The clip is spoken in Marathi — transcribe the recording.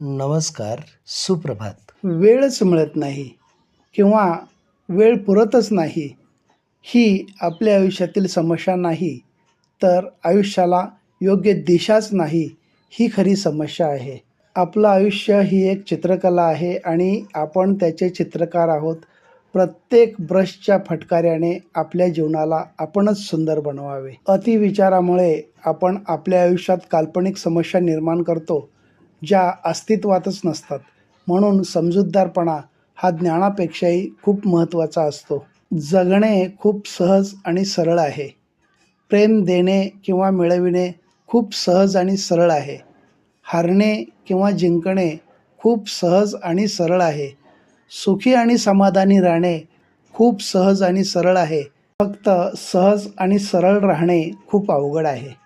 नमस्कार सुप्रभात. वेळच मिळत नाही किंवा वेळ पुरतच नाही ही आपल्या आयुष्यातील समस्या नाही तर आयुष्याला योग्य दिशाच नाही ही खरी समस्या आहे. आपलं आयुष्य ही एक चित्रकला आहे आणि आपण त्याचे चित्रकार आहोत. प्रत्येक ब्रशच्या फटकाऱ्याने आपल्या जीवनाला आपणच सुंदर बनवावे. अतिविचारामुळे आपण आपल्या आयुष्यात काल्पनिक समस्या निर्माण करतो. ज्या अस्तित्वातच नसतात. म्हणून समजूतदारपणा हा ज्ञानापेक्षाही खूप महत्त्वाचा असतो. जगणे खूप सहज आणि सरळ आहे. प्रेम देणे किंवा मिळविणे खूप सहज आणि सरळ आहे. हारणे किंवा जिंकणे खूप सहज आणि सरळ आहे. सुखी आणि समाधानी राहणे खूप सहज आणि सरळ आहे. फक्त सहज आणि सरळ राहणे खूप अवघड आहे.